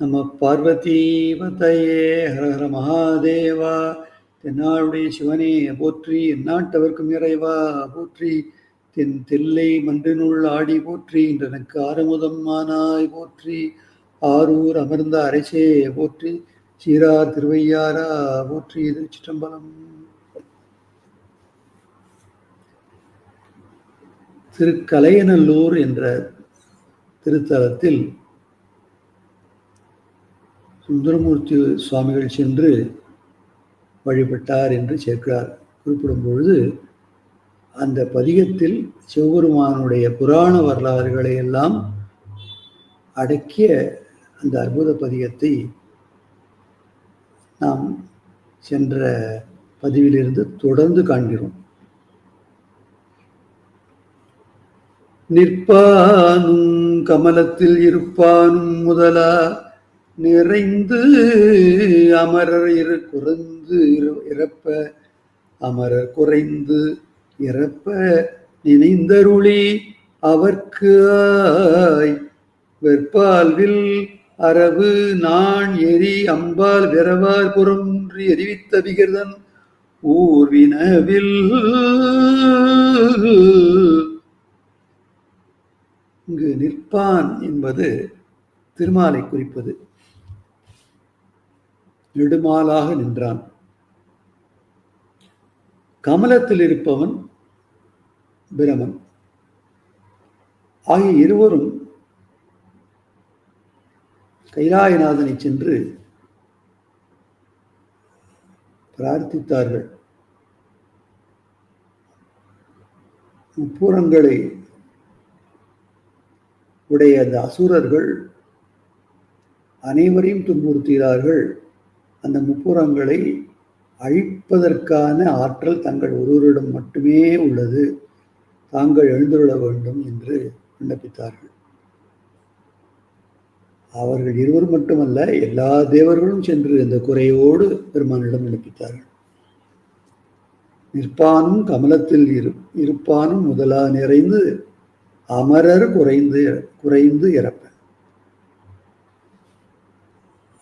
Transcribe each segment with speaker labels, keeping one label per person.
Speaker 1: நம பார்வதீபத்தையே ஹர ஹர மகாதேவா. தென்னாளுடைய சிவனே போற்றி எந்நாட்டவர்க்கும் இறைவா போற்றி. தென் தில்லை மன்றினுள் ஆடி போற்றி இன்றனுக்கு ஆரமுதம் மானாய் போற்றி. ஆரூர் அமர்ந்த அரசே போற்றி சீரார் திருவையாரா போற்றி திருச்சிற்றம்பலம். திருக்கலையநல்லூர் என்ற திருத்தலத்தில் சுந்தரமூர்த்தி சுவாமிகள் சென்று வழிபட்டார் என்று சேர்க்கிறார். குறிப்பிடும் பொழுது அந்த பதிகத்தில் சிவபெருமானுடைய புராண வரலாறுகளை எல்லாம் அடக்கிய அந்த அற்புத பதிகத்தை நாம் சென்ற பதிவிலிருந்து தொடர்ந்து காண்கிறோம். நிற்பானும் கமலத்தில் இருப்பானும் முதலா நிறைந்து அமரர் இரு குறைந்து இறப்ப. அமரர் குறைந்து இறப்ப. நினைந்தருளி அவர்க்கு ஆய். வெற்பால்வில் அரவு நான் எரி அம்பால் விரவார் புறமுன்றி எரிவித்த விகிர்தன் ஊர்வினவில். இங்கு நிற்பான் என்பது திருமாலை குறிப்பது. நெடுமாலாக நின்றான். கமலத்தில் இருப்பவன் பிரமன். ஆகிய இருவரும் கைலாயநாதனை சென்று பிரார்த்தித்தார்கள். முப்புறங்களை உடைய அந்த அசுரர்கள் அனைவரையும் துன்புறுத்துகிறார்கள் அந்த முப்புறங்களை அழிப்பதற்கான ஆற்றல் தங்கள் ஒருவரிடம் மட்டுமே உள்ளது. தாங்கள் எழுந்துள்ள வேண்டும் என்று விண்ணப்பித்தார்கள். அவர்கள் இருவர் மட்டுமல்ல எல்லா தேவர்களும் சென்று இந்த குறையோடு பெருமானிடம் விண்ணப்பித்தார்கள். நிற்பானும் கமலத்தில் இரு இருப்பானும் முதலா நிறைந்து அமரர் குறைந்து குறைந்து இறப்பேன்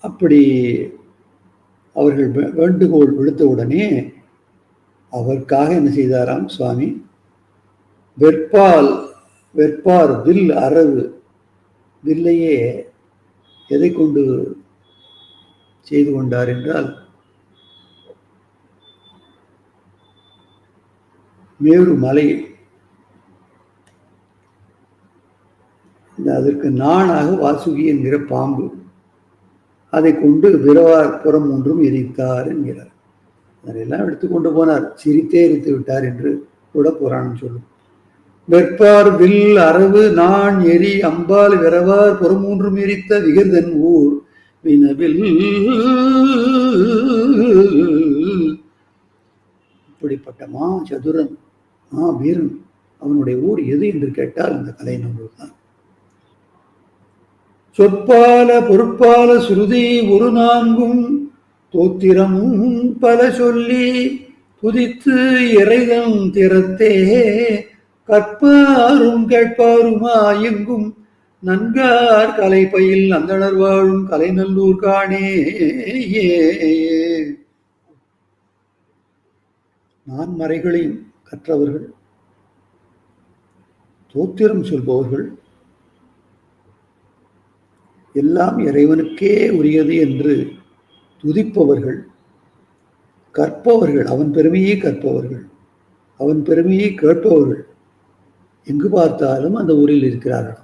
Speaker 1: அப்படி அவர்கள் வேண்டுகோள் விடுத்தவுடனே அவருக்காக என்ன செய்தாராம் சுவாமி? வெற்பால் வெற்பார் வில் அரவு. வில்லையே எதை கொண்டு செய்து கொண்டார் என்றால் மேரு மலை அதற்கு நானாக வாசுகி என்கிற பாம்பு அதை கொண்டு விரவார் புறம் ஒன்றும் எரித்தார் என்கிறார். அதெல்லாம் எடுத்துக்கொண்டு போனார். சிரித்தே எரித்து விட்டார் என்று கூட புராணம் சொல்லும். வெற்பார் வில் அரவு நான் எரி அம்பால் விரவார் புறமூன்றும் எரித்த விகிர்தன் ஊர் வினவில். இப்படிப்பட்ட மா சதுரன் மா வீரன் அவனுடைய ஊர் எது என்று கேட்டால் இந்த கலைநூல் தான் சொற்பால பொறுப்பால சுருதி ஒரு நான்கும் தோத்திரமும் பல சொல்லி துதித்து இறைதம் திறத்தே. கற்பாரும் கேட்பாருமா எங்கும்? நன்கார் கலை பயில் அந்தணர் வாழும் கலைநல்லூர் காணே நான் மறைகளையும் கற்றவர்கள் தோத்திரம் சொல்பவர்கள் எல்லாம் இறைவனுக்கே உரியது என்று துதிப்பவர்கள் கற்பவர்கள் அவன் பெருமையை கற்பவர்கள் அவன் பெருமையை கேட்பவர்கள் எங்கு பார்த்தாலும் அந்த ஊரில் இருக்கிறார்கள்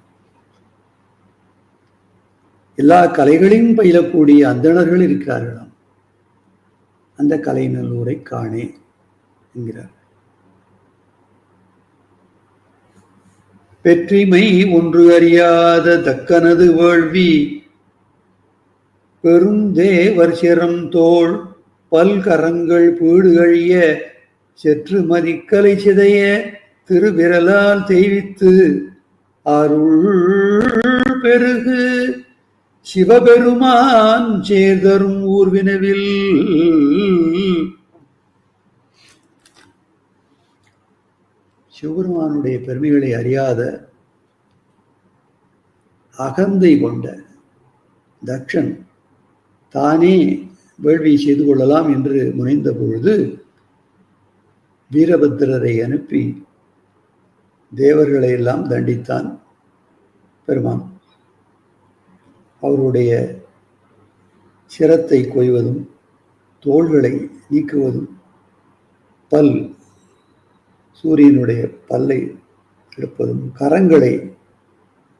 Speaker 1: எல்லா கலைகளையும் பயிலக்கூடிய அந்தணர்கள் இருக்கிறார்களாம். அந்த கலைநல்லூரை காணே என்கிறார். பெற்றிமை ஒன்று அறியாத தக்கனது வேள்வி பெருந்தேவர் சிரம் தோள் பல்கரங்கள் பீடுகழிய செற்று மதிக்கலை சிதைய திருவிரலால் தெய்வித்து அருள் பெருகு. சிவபெருமான் சேர்தரும் ஊர்வினவில் சிவபெருமானுடைய பெருமைகளை அறியாத அகந்தை கொண்ட தக்ஷன் தானே வேள்வி செய்து கொள்ளலாம் என்று முனைந்த பொழுது வீரபத்திரரை அனுப்பி தேவர்களை எல்லாம் தண்டித்தான் பெருமான். அவருடைய சிரத்தை கொய்வதும் தோள்களை நீக்குவதும் பல் சூரியனுடைய பல்லை எடுப்பதும் கரங்களை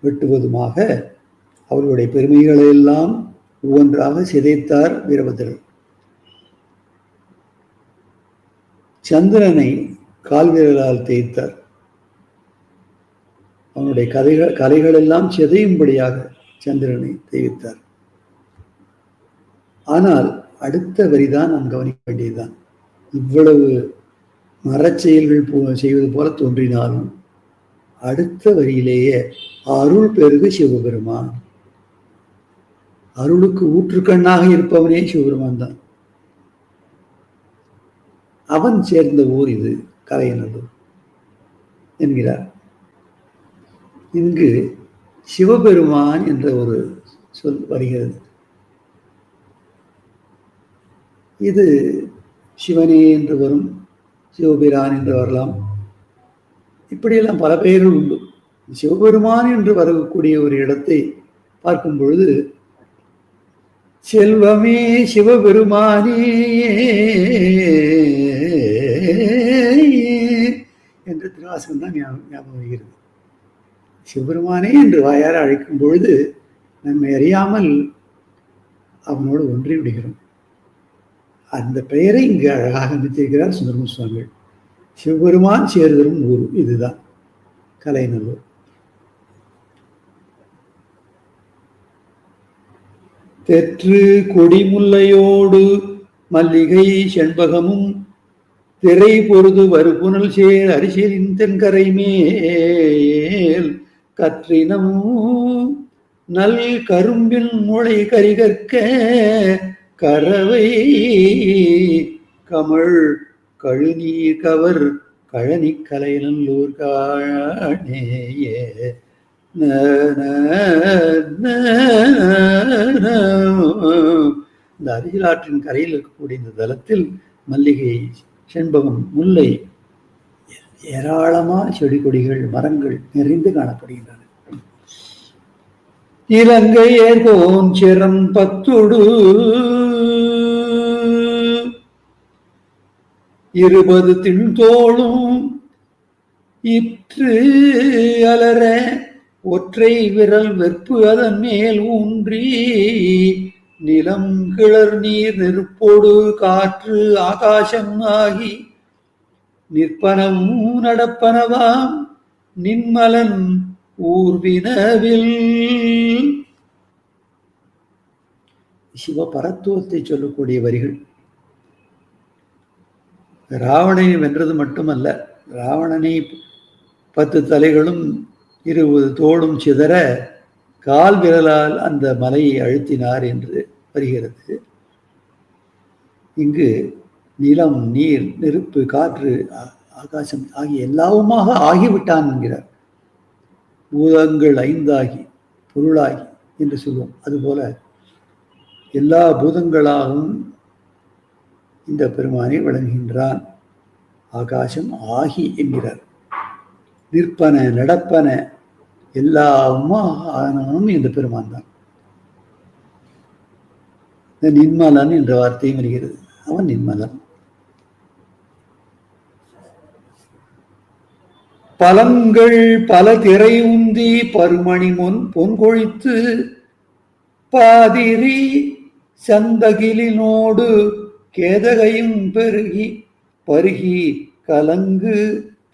Speaker 1: வெட்டுவதுமாக அவர்களுடைய பெருமைகளையெல்லாம் ஒவ்வொன்றாக சிதைத்தார் வீரபத்ரர். சந்திரனை கால்விரலால் தேய்த்தார். அவனுடைய கதைகள் கலைகள் எல்லாம் சிதையும்படியாக சந்திரனை தெரிவித்தார் ஆனால் அடுத்த வரிதான் நாம் கவனிக்க வேண்டியதுதான். இவ்வளவு மரச்செயல்கள் போ செய்வது போல தோன்றினாலும் அடுத்த வரியிலேயே அருள் பெருகு சிவபெருமான். அருளுக்கு ஊற்றுக்கண்ணாக இருப்பவனே சிவபெருமான் தான். அவன் சேர்ந்த ஊர் இது கலையநல்லூர் என்கிறார். இங்கு சிவபெருமான் என்ற ஒரு சொல் வருகிறது. இது சிவனே என்று வரும் சிவபிரான் என்று வரலாம். இப்படியெல்லாம் பல பெயர்கள் உண்டு. சிவபெருமான் என்று வரக்கூடிய ஒரு இடத்தை பார்க்கும் பொழுது செல்வமே சிவபெருமானே என்று திருவாசகம் தான் ஞாபகம் வருகிறது. சிவபெருமானே என்று வாயார அழைக்கும் பொழுது நம்மை அறியாமல் அவனோடு ஒன்றி விடுகிறோம் அந்த பெயரை இங்கு அழகாக அமைத்திருக்கிறார் சுந்தரம சுவாமிகள். சிவபெருமான் சேர்தரும் ஊர். இதுதான் கலைநல்லூர் தெற்று கொடிமுல்லையோடு மல்லிகை செண்பகமும் திரை பொருது வருபுனல் சேர் அரிசியின் தென்கரை மேல் கற்றினமும் நல் கரும்பின் முளை கரிகற்க கரவை கமழ் கழுநீர் கவர் கழனி கலைநல்லூர் காணேயே இந்த அருகிலாற்றின் கரையில் இருக்கக்கூடிய இந்த தலத்தில் மல்லிகை செண்பகம் முல்லை ஏராளமான செடி கொடிகள் மரங்கள் நிறைந்து காணப்படுகின்றன. இலங்கை ஏர்கோன் சிறம் பத்துடு இருபது திண்தோளும் இற்று அலர ஒற்றை விரல் வெற்பு அதன் மேல் ஊன்றி நிலம் கிளர் நீர் நெருப்போடு காற்று ஆகாசம் ஆகி நிற்பனவும் நடப்பனவாம் நின்மலன் ஊர்வினவில். சிவபரத்துவத்தை சொல்லக்கூடிய வரிகள் ராவணனை வென்றது மட்டுமல்ல ராவணனை பத்து தலைகளும் இருபது தோளும் சிதற கால் விரலால் அந்த மலையை அழுத்தினார் என்று வருகிறது. இங்கு நிலம் நீர் நெருப்பு காற்று ஆகாசம் ஆகிய எல்லாவுமாக ஆகிவிட்டான் என்கிறார். பூதங்கள் ஐந்தாகி பொருளாகி என்று சொல்லுவோம் அதுபோல எல்லா பூதங்களாகவும் இந்த பெருமானை விளங்குகின்றான். ஆகாசம் ஆகி என்கிறார். நிற்பன நடப்பன எல்லாமா ஆனவனும் இந்த பெருமான் தான். இந்த நின்மலன் என்ற வார்த்தையும் வருகிறது. அவன் நின்மலன். பலங்கள் பல திரை உந்தி பருமணி முன் பொன்கொழித்து பாதிரி சந்தகிலினோடு கேதகையும் பெருகி பருகி கலங்கு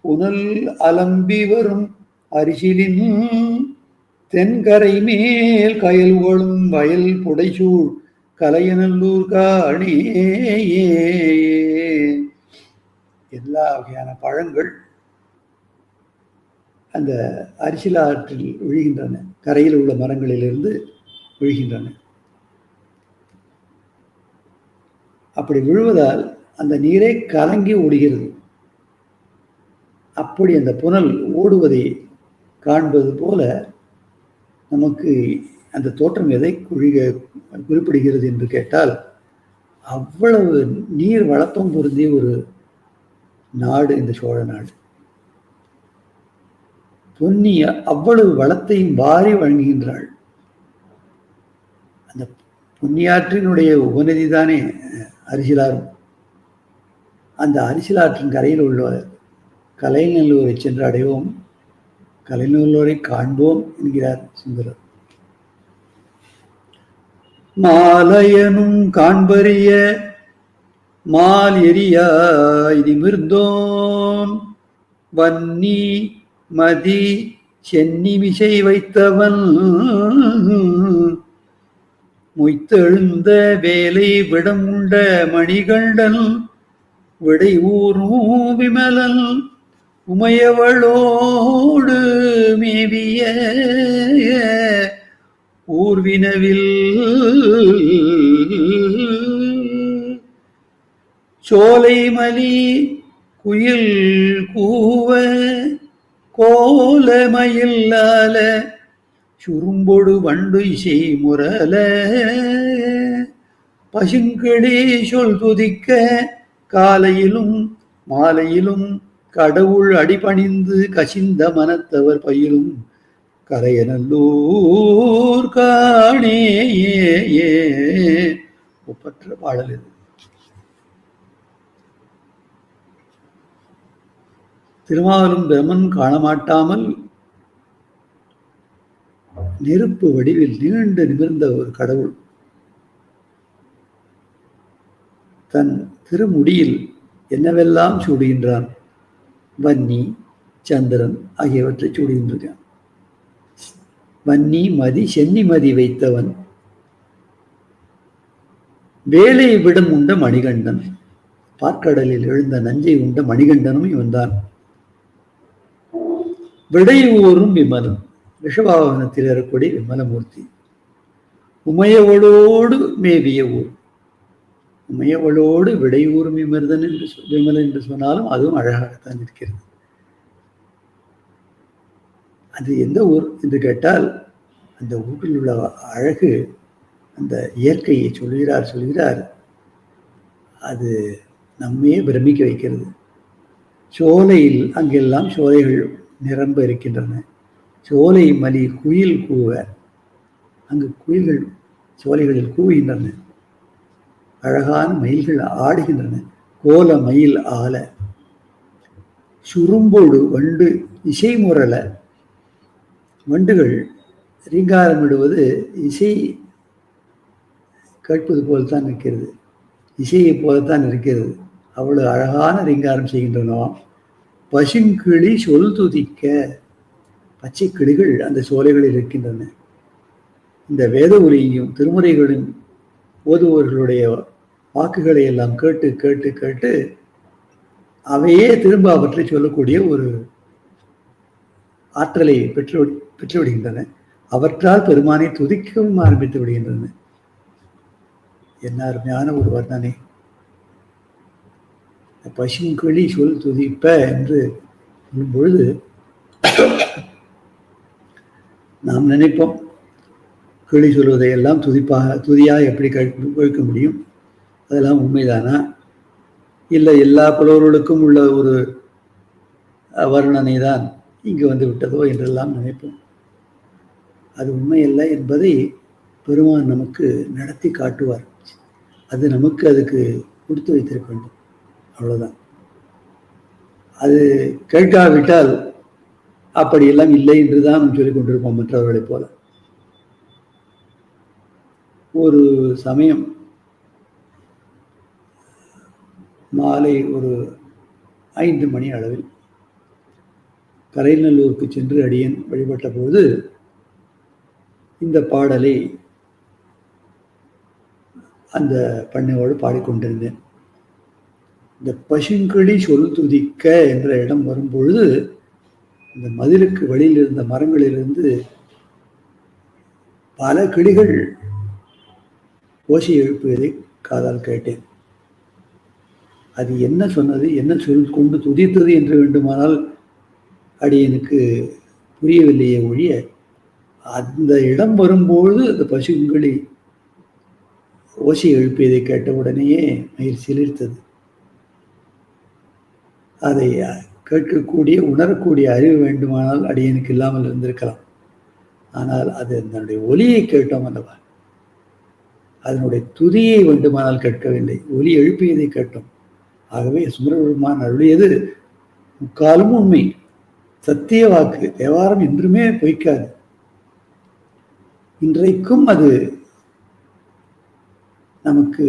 Speaker 1: புனல் அலம்பி வரும் அரிசிலின் தென்கரை மேல் கயல் ஓழும் வயல் புடைசூழ் கலையநல்லூர் காணியே எல்லா வகையான பழங்கள் அந்த அரிசிலாற்றில் விழுகின்றன. கரையில் உள்ள மரங்களிலிருந்து விழுகின்றன. அப்படி விழுவதால் அந்த நீரே கலங்கி ஓடுகிறது. அப்படி அந்த புனல் ஓடுவதை காண்பது போல நமக்கு அந்த தோற்றம் எதை குறிக குறிப்பிடுகிறது என்று கேட்டால் அவ்வளவு நீர் வளப்பம் பொருந்திய ஒரு நாடு இந்த சோழ நாடு. பொன்னி அவ்வளவு வளத்தையும் வாரி வழங்குகின்றாள். அந்த பொன்னியாற்றினுடைய உபநதி தானே அரிசிலாறும் அந்த அரிசிலாற்றின் கரையில் உள்ள கலைநல்லூரை சென்று அடைவோம். கலைநல்லூரை காண்போம் என்கிறார் சுந்தரர். மாலையனும் காண்பறிய மால் எரியா நிமிர்ந்தோன். வன்னி மதி சென்னி மிசை வைத்தவன் மொய்த்தெழுந்த வேலை விடமுண்ட மணிகண்டன் விடை ஊரும் விமலன் உமையவளோடு மேவிய ஊர்வினவில். சோலை மலி குயில் கூவ கோலமயில்லால சுரும்பொடு வண்டு இசை முரல. பசுங்கிளி சொல் துதிக்க காலையிலும் மாலையிலும் கடவுள் அடிபணிந்து கசிந்த மனத்தவர் பயிலும் கரையநல்லூர் காணே ஒப்பற்ற பாடல் இது. திருமாவலும் பிரமன் காணமாட்டாமல் நெருப்பு வடிவில் நீண்டு நிமிர்ந்த ஒரு கடவுள். தன் திருமுடியில் என்னவெல்லாம் சூடுகின்றான்? வன்னி சந்திரன் ஆகியவற்றை சூடுகின்றான். வன்னி மதி சென்னி மதி வைத்தவன். வேலை விடம் உண்ட மணிகண்டன். பாற்கடலில் எழுந்த நஞ்சை உண்ட மணிகண்டனும் இவன்தான். விடையூரும் விமலன் ரிஷபாவனத்தில் இருக்கக்கூடிய விமலமூர்த்தி. உமையவளோடு மேவிய ஊர் உமையவளோடு விடையூர் விமர்தன் என்று விமலன் என்று சொன்னாலும் அதுவும் அழகாகத்தான் இருக்கிறது. அது எந்த ஊர் என்று கேட்டால் அந்த ஊரில் உள்ள அழகு அந்த இயற்கையை சொல்கிறார் சொல்கிறார். அது நம்மையே பிரமிக்க வைக்கிறது. சோலையில் அங்கெல்லாம் சோலைகள் நிரம்ப இருக்கின்றன. சோலை மலி குயில் கூவ. அங்கு குயில்கள் சோலைகளில் கூவுகின்றன. அழகான மயில்கள் ஆடுகின்றன. கோல மயில் ஆல சுரும்போடு வண்டு இசை முரள. வண்டுகள் ரீங்காரமிடுவது இசை கேட்பது போல்தான் இருக்கிறது. இசையை போலத்தான் இருக்கிறது. அவ்வளவு அழகான ரீங்காரம் செய்கின்றனவாம் பசுங்கிளி சொல் துதிக்க. பச்சை கிளிகள் அந்த சோலைகளில் இருக்கின்றன. இந்த வேத ஒலியையும் திருமுறைகளின் ஓதுவர்களுடைய வாக்குகளை எல்லாம் கேட்டு கேட்டு கேட்டு அவையே திரும்ப அவற்றை சொல்லக்கூடிய ஒரு ஆற்றலை பெற்று பெற்றுவிடுகின்றன அவற்றால் பெருமானை துதிக்கவும் ஆரம்பித்து விடுகின்றன. என்ன அருமையான ஒரு வர்ணனை பசுங்கிளி சொல் துதிப்ப என்று சொல்லும் பொழுது நாம் நினைப்போம். கிளி சொல்வதையெல்லாம் துதிப்பாக துதியாக எப்படி கழிக்க முடியும்? அதெல்லாம் உண்மைதானா? இல்லை எல்லா புலவர்களுக்கும் உள்ள ஒரு வர்ணனை தான் இங்கு வந்து விட்டதோ என்றெல்லாம் நினைப்போம். அது உண்மையல்ல என்பதை பெருமான் நமக்கு நடத்தி காட்டுவார். அது நமக்கு அதுக்கு கொடுத்து வைத்திருக்க வேண்டும். அவ்வளோதான் அது கேட்காவிட்டால் அப்படியெல்லாம் இல்லை என்று தான் சொல்லிக் கொண்டிருப்போம் மற்றவர்களைப் போல. ஒரு சமயம் மாலை ஒரு ஐந்து மணி அளவில் கரைநல்லூருக்கு சென்று அடியன் வழிபட்ட பொழுது இந்த பாடலை அந்த பண்ணையோடு பாடிக்கொண்டிருந்தேன். இந்த பசுங்கிளி சொல் துதிக்க என்ற இடம் வரும்பொழுது இந்த மதிலுக்கு வெளியில் இருந்த மரங்களிலிருந்து பல கிளிகள் ஓசை எழுப்பியதை காதால் கேட்டேன். அது என்ன சொன்னது? என்ன சொல் கொண்டு துதித்தது என்று வேண்டுமானால் அடியனுக்கு புரியவில்லையே ஒழிய அந்த இடம் வரும்போது அந்த பசுங்களி ஓசை எழுப்பியதை கேட்ட உடனேயே மயில் சிலிர்த்தது. அதை கேட்கக்கூடிய உணரக்கூடிய அறிவு வேண்டுமானால் அடியனுக்கு இல்லாமல் இருந்திருக்கலாம். ஆனால் அது அதனுடைய ஒலியை கேட்டோம் அல்லவா? அதனுடைய துதியை வேண்டுமானால் கேட்கவில்லை. ஒலி எழுப்பியதை கேட்டோம். ஆகவே சுந்தரபெருமான் அருளியது முக்காலும் உண்மை. சத்திய வாக்கு. தேவாரம் என்றுமே பொய்க்காது. இன்றைக்கும் அது நமக்கு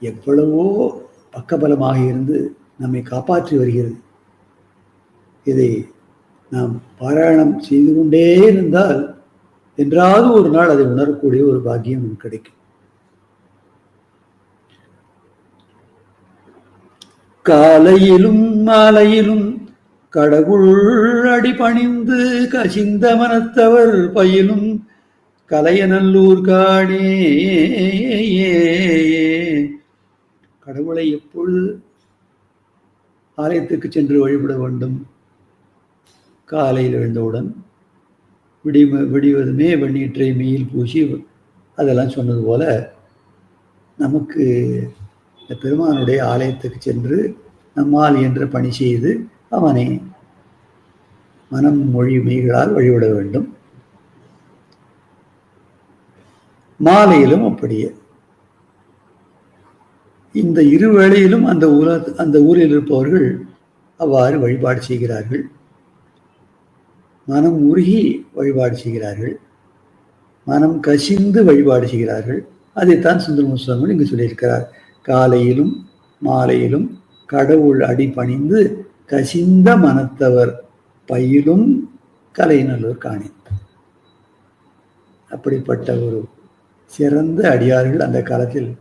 Speaker 1: எவ்வளவோ பக்கபலமாக இருந்து நம்மை காப்பாற்றி வருகிறது. இதை நாம் பாராயணம் செய்து கொண்டே இருந்தால் என்றாவது ஒரு நாள் அதை உணரக்கூடிய ஒரு பாக்கியம் நமக்கு கிடைக்கும். காலையிலும் மாலையிலும் கடவுள் அடிபணிந்து கசிந்த மனத்தவர் பயிலும் கலையநல்லூர் காணே கடவுளை எப்பொழுது ஆலயத்துக்கு சென்று வழிபட வேண்டும்? காலையில் எழுந்தவுடன் விடி விடிவதுமே வெண்ணீற்றை மெயில் பூசி அதெல்லாம் சொன்னது போல நமக்கு இந்த பெருமானுடைய ஆலயத்துக்கு சென்று நம்மால் என்ற பணி செய்து அவனை மனம் மொழி மெய்களால் வழிபட வேண்டும். மாலையிலும் அப்படியே. இந்த இரு வேளையிலும் அந்த ஊர அந்த ஊரில் இருப்பவர்கள் அவ்வாறு வழிபாடு செய்கிறார்கள். மனம் உருகி வழிபாடு செய்கிறார்கள். மனம் கசிந்து வழிபாடு செய்கிறார்கள். அதைத்தான் சுந்தரமு சுவாமி இங்கு சொல்லியிருக்கிறார். காலையிலும் மாலையிலும் கடவுள் அடி பணிந்து கசிந்த மனத்தவர் பயிலும் கலைநல்லூர் காணி அப்படிப்பட்ட ஒரு சிறந்த அடியார்கள் அந்த காலத்தில்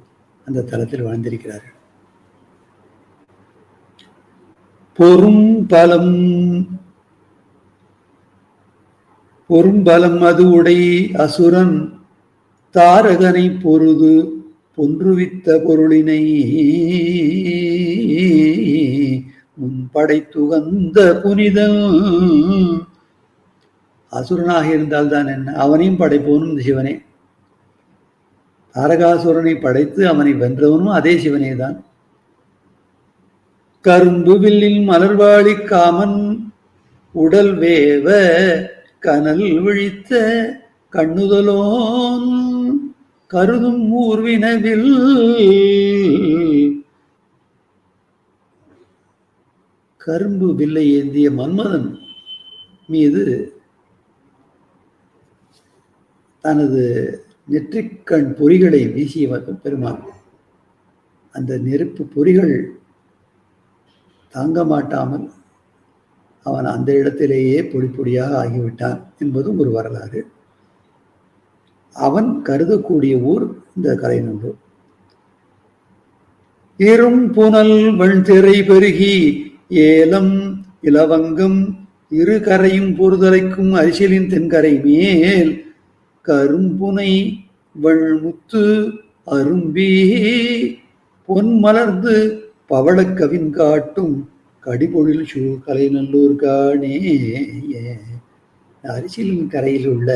Speaker 1: அந்த தலத்தில் வாழ்ந்திருக்கிறார்கள். பொறும் பலம் பொறும் பலம் அது உடை அசுரன் தாரகனை பொருது பொன்றுவித்த பொருளினை முன்படைத்துகந்த புனிதம் அசுரனாக இருந்தால்தான் என்ன? அவனையும் படைப்பவனும் இந்த சிவனே. தாரகாசுரனை படைத்து அவனை வென்றவனும் அதே சிவனே தான் கரும்பு வில்லில் மலர்வாழி காமன் உடல் வேவ கனல் விழித்த கண்ணுதலோன் கருதும் ஊர்வினவில். கரும்பு வில்லை ஏந்திய மன்மதன் மீது தனது நெற்றிக்கண் பொறிகளை வீசிய பெருமான் அந்த நெருப்பு பொறிகள் தாங்க மாட்டாமல் அவன் அந்த இடத்திலேயே பொடி பொடியாக ஆகிவிட்டான் என்பதும் ஒரு வரலாறு. அவன் கருதக்கூடிய ஊர் இந்த கலைநல்லூர் இரும் புனல் வெண்திரை பெருகி ஏலம் இலவங்கம் இரு கரையும் பொறுதலைக்கும் அரிசியலின் தென்கரை மேல் கரும்புனை வள்முத்து அரும்பி பொன் மலர்ந்து பவளக்கவின் காட்டும் கடிபொழில் சூ கலைநல்லூர் காணே அரிசிலின் கரையில் உள்ள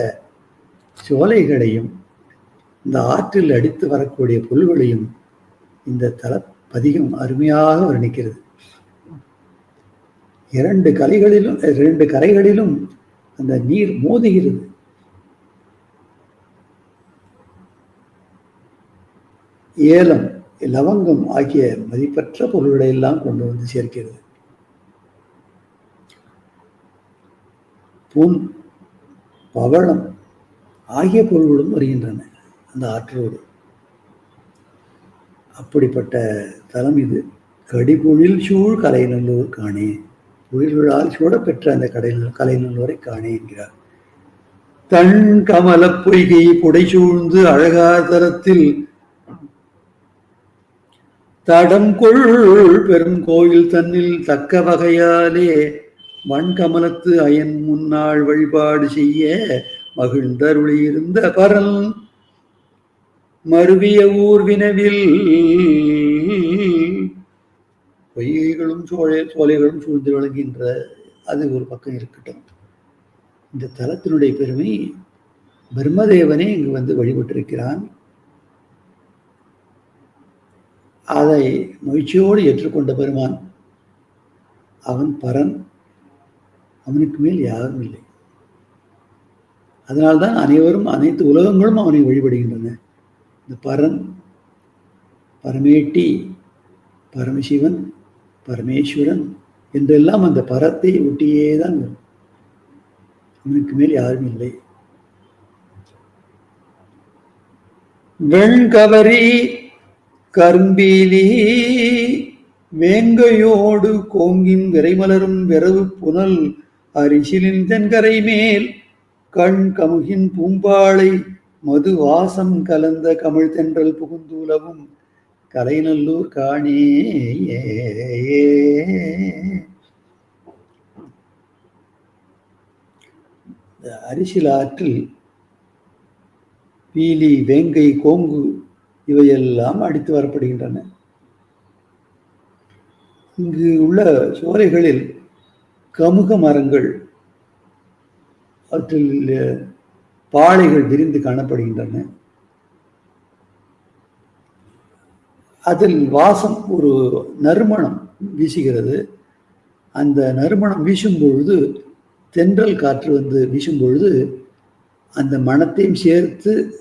Speaker 1: சோலைகளையும் இந்த ஆற்றில் அடித்து வரக்கூடிய புல்களையும் இந்த தல பதிகம் அருமையாக வர்ணிக்கிறது. இரண்டு கலைகளிலும் இரண்டு கரைகளிலும் அந்த நீர் மோதுகிறது. ஏலம் லவங்கம் ஆகிய மதிப்பற்ற பொருள்களை எல்லாம் கொண்டு வந்து சேர்க்கிறது. பொன் பவளம் ஆகிய பொருள்களும் வருகின்றன அந்த ஆற்றோடு அப்படிப்பட்ட தலம் இது. கடிபொழில் சூழ் கலைநல்லூர் காணே. பொழில்களால் சூடப்பெற்ற அந்த கடை கலைநல்லூரை காணே என்கிறார். தன் கமல பொய்கை புடை சூழ்ந்து அழகார் தரத்தில் தடம் கொள் பெரும் கோயில் தன்னில் தக்க வகையாலே வன்கமலத்து அயன் முன்னாள் வழிபாடு செய்ய மகிழ்ந்தருளியிருந்த பரல் மருவிய ஊர்வினவில் பொய்கைகளும் சோழ சோலைகளும் சூழ்ந்து விளங்குகின்ற அது ஒரு பக்கம் இருக்கட்டும். இந்த தலத்தினுடைய பெருமை பிரம்மதேவனே இங்கு வந்து வழிபட்டிருக்கிறான். அதை மகிழ்ச்சியோடு ஏற்றுக்கொண்ட பெருமான் அவன் பரன். அவனுக்கு மேல் யாரும் இல்லை. அதனால்தான் அனைவரும் அனைத்து உலகங்களும் அவனை வழிபடுகின்றன. இந்த பரன் பரமேட்டி பரமசிவன் பரமேஸ்வரன் என்றெல்லாம் அந்த பரத்தை ஒட்டியே தான் வரும். அவனுக்கு மேல் யாரும் இல்லை. வெண்கவரி கரும்பீலி வேங்கையோடு கோங்கின் விரைமலரும் விரவு புனல் அரிசிலின் தென்கரை மேல் கண் கமுகின் பூம்பாளை மது வாசம் கலந்த கமிழ் தென்றல் புகுந்தூலவும் கலைநல்லூர் காணே அரிசில் ஆற்றில் பீலி வேங்கை கோங்கு இவையெல்லாம் அடித்து வரப்படுகின்றன. இங்கு உள்ள சோலைகளில் கமுக மரங்கள் அவற்றில் பாளைகள் விரிந்து காணப்படுகின்றன. அதில் வாசம் ஒரு நறுமணம் வீசுகிறது. அந்த நறுமணம் வீசும் பொழுது தென்றல் காற்று வந்து வீசும் பொழுது அந்த மனத்தையும் சேர்த்து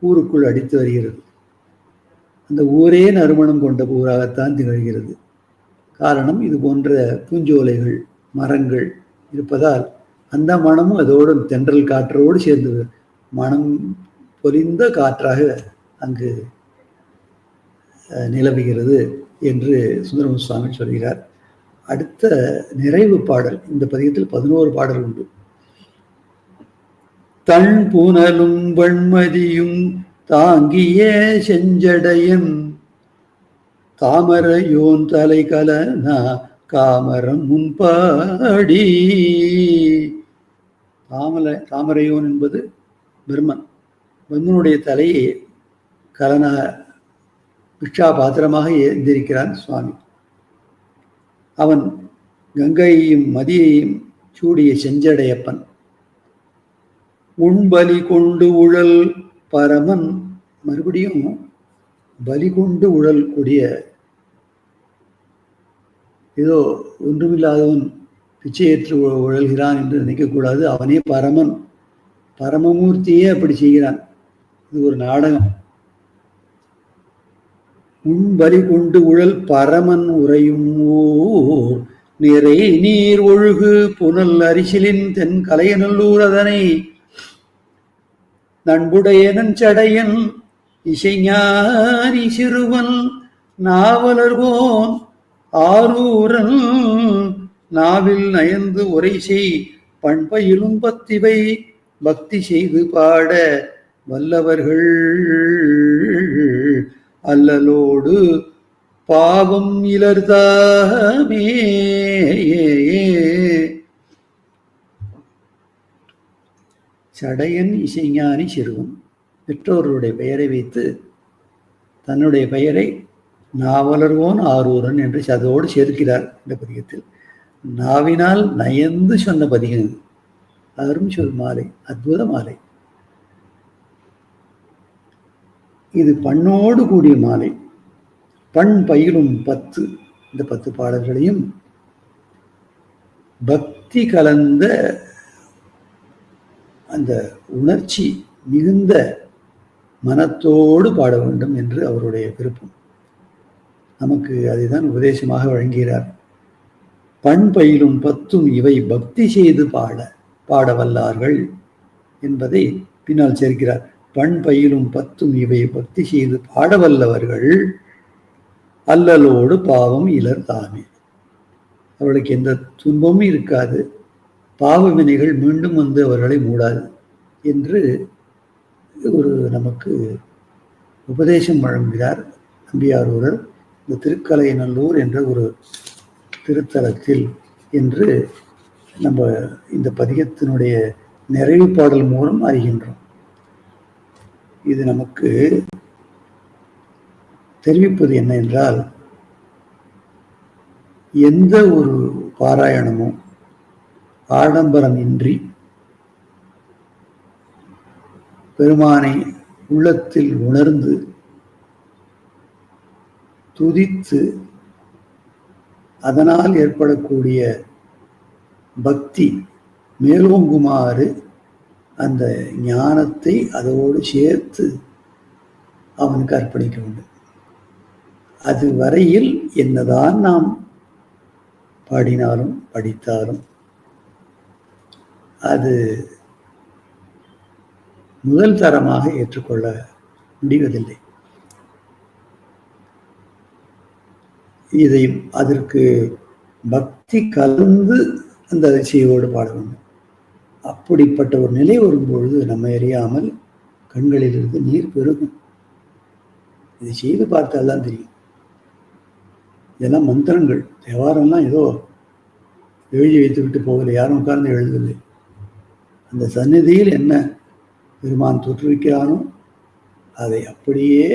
Speaker 1: ஊருக்குள் அடித்து வருகிறது. அந்த ஊரே நறுமணம் கொண்ட ஊராகத்தான் திகழ்கிறது. காரணம் இது போன்ற பூஞ்சோலைகள் மரங்கள் இருப்பதால் அந்த மனமும் அதோடு தென்றல் காற்றோடு சேர்ந்து மனம் பொலிந்த காற்றாக அங்கு நிலவுகிறது என்று சுந்தரமு சுவாமி சொல்கிறார். அடுத்த நிறைவு பாடல் இந்த பதிகத்தில் பதினோரு பாடல் உண்டு. தன் புனலும் வன்மதியும் தாங்கிய செஞ்சடையன் தாமரையோன் தலை கலனா காமரம் முன்பாடி. தாமரை தாமரையோன் என்பது பிரம்மன். பிரம்மனுடைய தலையை கலனா பிக்ஷா பாத்திரமாக எழுந்திருக்கிறான் சுவாமி. அவன் கங்கையையும் மதியையும் சூடிய செஞ்சடையப்பன். உண்பலி கொண்டு உழல் பரமன் மறுபடியும் பலிகொண்டு உழல் கூடிய. ஏதோ ஒன்றுமில்லாதவன் பிச்சையேற்று உழல்கிறான் என்று நினைக்கக்கூடாது. அவனே பரமன். பரமமூர்த்தியே அப்படி செய்கிறான். இது ஒரு நாடகம். உண்பலி கொண்டு உழல் பரமன் உறையும் ஊர். நிறை நீர் ஒழுகு புனல் அரிசிலின் தென் கலையநல்லூர் அதனை. நண்புடையனன் சடையன் இசைஞானி சிறுவன் நாவலர்கோன் ஆரூரன் நாவில் நயந்து உரை செய் பண்பயிலும் பத்திவை பக்தி செய்து பாட வல்லவர்கள் அல்லலோடு பாவம் இலர்தாமே. சடையன் இசைஞானி சிறுவன். பெற்றோர்களுடைய பெயரை வைத்து தன்னுடைய பெயரை நாவலர்வோன் ஆரூரன் என்று அதோடு சேர்க்கிறார் இந்த பதிகத்தில். நாவினால் நயந்து சொன்ன பதிகம் இது. அரும் சொல் மாலை அற்புத மாலை. இது பண்ணோடு கூடிய மாலை. பண் பயிலும் பத்து இந்த பத்து பாடல்களையும் பக்தி கலந்த அந்த உணர்ச்சி மிகுந்த மனத்தோடு பாட வேண்டும் என்று அவருடைய விருப்பம். நமக்கு அதைதான் உபதேசமாக வழங்குகிறார். பண் பயிலும் பத்தும் இவை பக்தி செய்து பாட பாட வல்லார்கள் என்பதை பின்னால் சேர்க்கிறார். பண் பயிலும் பத்தும் இவை பக்தி செய்து பாடவல்லவர்கள் அல்லலோடு பாவம் இலர் தாமே அவர்களுக்கு எந்த துன்பமும் இருக்காது. பாவ வினைகள் மீண்டும் வந்து அவர்களை மூடாது என்று ஒரு நமக்கு உபதேசம் வழங்குகிறார் நம்பியாரூரர் இந்த திருக்கலைநல்லூர் என்ற ஒரு திருத்தலத்தில் என்று நம்ம இந்த பதிகத்தினுடைய நிறைவு பாடல் மூலம் அறிகின்றோம். இது நமக்கு தெரிவிப்பது என்ன என்றால் எந்த ஒரு பாராயணமும் ஆடம்பரம் இன்றி பெருமானை உள்ளத்தில் உணர்ந்து துதித்து அதனால் ஏற்படக்கூடிய பக்தி மேலோங்குமாறு அந்த ஞானத்தை அதோடு சேர்த்து அவனுக்கு அர்ப்பணிக்க வேண்டும். அது வரையில் என்னதான் நாம் பாடினாலும் படித்தாலும் அது முதல் தரமாக ஏற்றுக்கொள்ள முடிவதில்லை. இதை அதற்கு பக்தி கலந்து அந்த அதிசயோடு பாட வேண்டும் அப்படிப்பட்ட ஒரு நிலை வரும்பொழுது நம்ம அறியாமல் கண்களிலிருந்து நீர் பெருகும். இதை செய்து பார்த்தால் தான் தெரியும். இதெல்லாம் மந்திரங்கள். தேவாரம்லாம் ஏதோ எழுதி வைத்துவிட்டு போகலை. யாரும் உட்கார்ந்து எழுதவில்லை. அந்த சந்நிதியில் என்ன பெருமான் தோற்றுவிக்கிறானோ அதை அப்படியே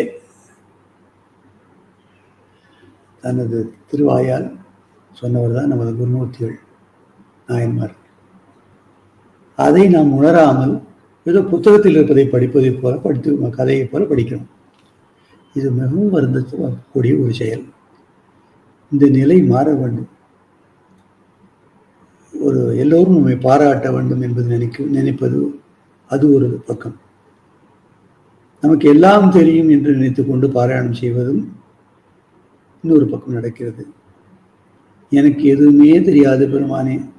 Speaker 1: தனது திருவாயால் சொன்னவர் தான் நமது குருமூர்த்திகள் நாயன்மார். அதை நாம் உணராமல் ஏதோ புத்தகத்தில் இருப்பதை படிப்பதைப் போல படித்து கதையைப் போல படிக்கிறோம். இது மிகவும் வருந்தக்கூடிய ஒரு செயல். இந்த நிலை மாற வேண்டும். ஒரு எல்லோரும் நம்மை பாராட்ட வேண்டும் என்பது நினைக்க நினைப்பது அது ஒரு பக்கம். நமக்கு எல்லாம் தெரியும் என்று நினைத்துக்கொண்டு பாராயணம் செய்வதும் இன்னொரு பக்கம் நடக்கிறது. எனக்கு எதுவுமே தெரியாது பெருமானே.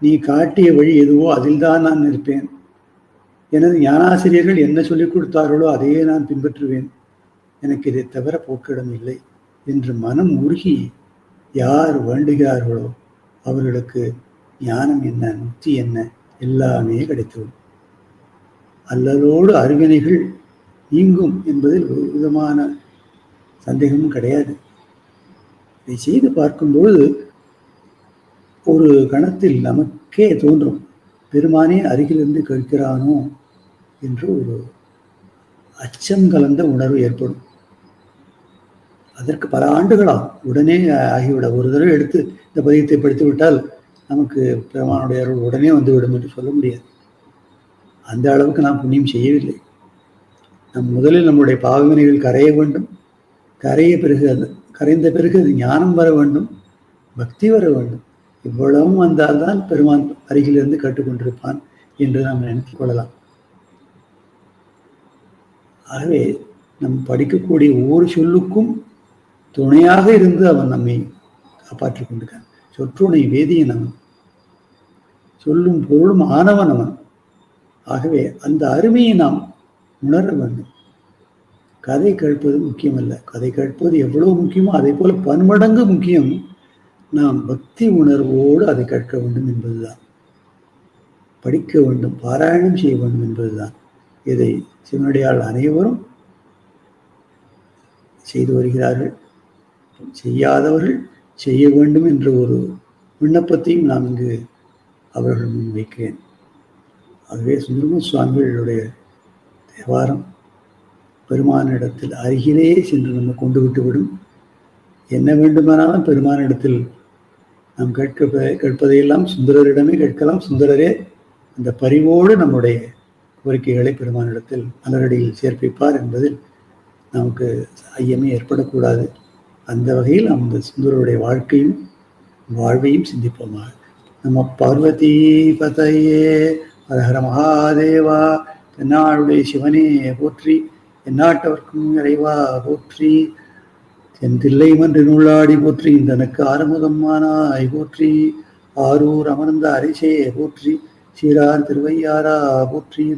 Speaker 1: நீ காட்டிய வழி எதுவோ அதில்தான் நான் இருப்பேன் எனது ஞானாசிரியர்கள் என்ன சொல்லிக் கொடுத்தார்களோ அதையே நான் பின்பற்றுவேன். எனக்கு இதை தவிர போக்கிடம் இல்லை என்று மனம் உருகி யார் வேண்டுகிறார்களோ அவர்களுக்கு ஞானம் என்ன முக்தி என்ன? எல்லாமே கிடைத்துவிடும் அல்லதோடு அறிவினைகள் நீங்கும் என்பதில் ஒரு விதமான சந்தேகமும் கிடையாது. இதை செய்து பார்க்கும்பொழுது ஒரு கணத்தில் நமக்கே தோன்றும் பெருமானே அருகிலிருந்து கேட்கிறானோ? என்று ஒரு அச்சம் கலந்த உணர்வு ஏற்படும். அதற்கு பல ஆண்டுகளாகும். உடனே ஆகிவிட. ஒரு தடவை எடுத்து இந்த பதியத்தை படித்து விட்டால் நமக்கு பெருமானுடைய அருள் உடனே வந்துவிடும் என்று சொல்ல முடியாது. அந்த அளவுக்கு நாம் புண்ணியம் செய்யவில்லை. நம் முதலில் நம்முடைய பாவவினைகள் கரைய வேண்டும். கரைய பிறகு அது கரைந்த பிறகு அது ஞானம் வர வேண்டும். பக்தி வர வேண்டும். இவ்வளவும் வந்தால்தான் பெருமான் அருகிலிருந்து கற்றுக்கொண்டிருப்பான் என்று நாம் நினைத்துக் கொள்ளலாம். ஆகவே நம் படிக்கக்கூடிய ஒவ்வொரு சொல்லுக்கும் துணையாக இருந்து அவன் நம்மை காப்பாற்றிக் கொண்டிருக்கான். சொற்றுணை வேதியன் அவன். சொல்லும் பொருளும் ஆனவன் அவன். ஆகவே அந்த அருமையை நாம் உணர வேண்டும். கதை கேட்பது முக்கியமல்ல. கதை கேட்பது எவ்வளவு முக்கியமோ அதே போல பன்மடங்கு முக்கியம். நாம் பக்தி உணர்வோடு அதை கேட்க வேண்டும் என்பதுதான். படிக்க வேண்டும் பாராயணம் செய்ய வேண்டும் என்பதுதான். இதை சிவனடியால் அனைவரும் செய்து வருகிறார்கள். செய்யாதவர்கள் செய்ய வேண்டும் என்ற ஒரு விண்ணப்பத்தையும் நான் இங்கு அவர்கள் முன் வைக்கிறேன். ஆகவே சுந்தரம சுவாமிகளுடைய தேவாரம். பெருமானிடத்தில் அருகிலே சென்று நம்ம கொண்டு விட்டுவிடும். என்ன வேண்டுமானாலும் பெருமானிடத்தில் நாம் கேட்க கேட்பதையெல்லாம் சுந்தரரிடமே கேட்கலாம். சுந்தரரே அந்த பரிவோடு நம்முடைய கோரிக்கைகளை பெருமானிடத்தில் மலரடியில் சேர்ப்பிப்பார் என்பதில் நமக்கு ஐயமே ஏற்படக்கூடாது. அந்த வகையில் அந்த சுந்தரருடைய வாழ்க்கையும் வாழ்வையும் சிந்திப்போமாக. நம்ம பார்வதி பதையே ஹரஹர மகாதேவா தென்னாளுடைய சிவனே போற்றி எந்நாட்டவர்க்கும் இறைவா போற்றி என் தில்லை மன்று நூலாடி போற்றி தனக்கு ஆறுமுகம்மானாய் போற்றி ஆரூர் அமர்ந்த அரிசே போற்றி சீரார் திருவையாரா போற்றி.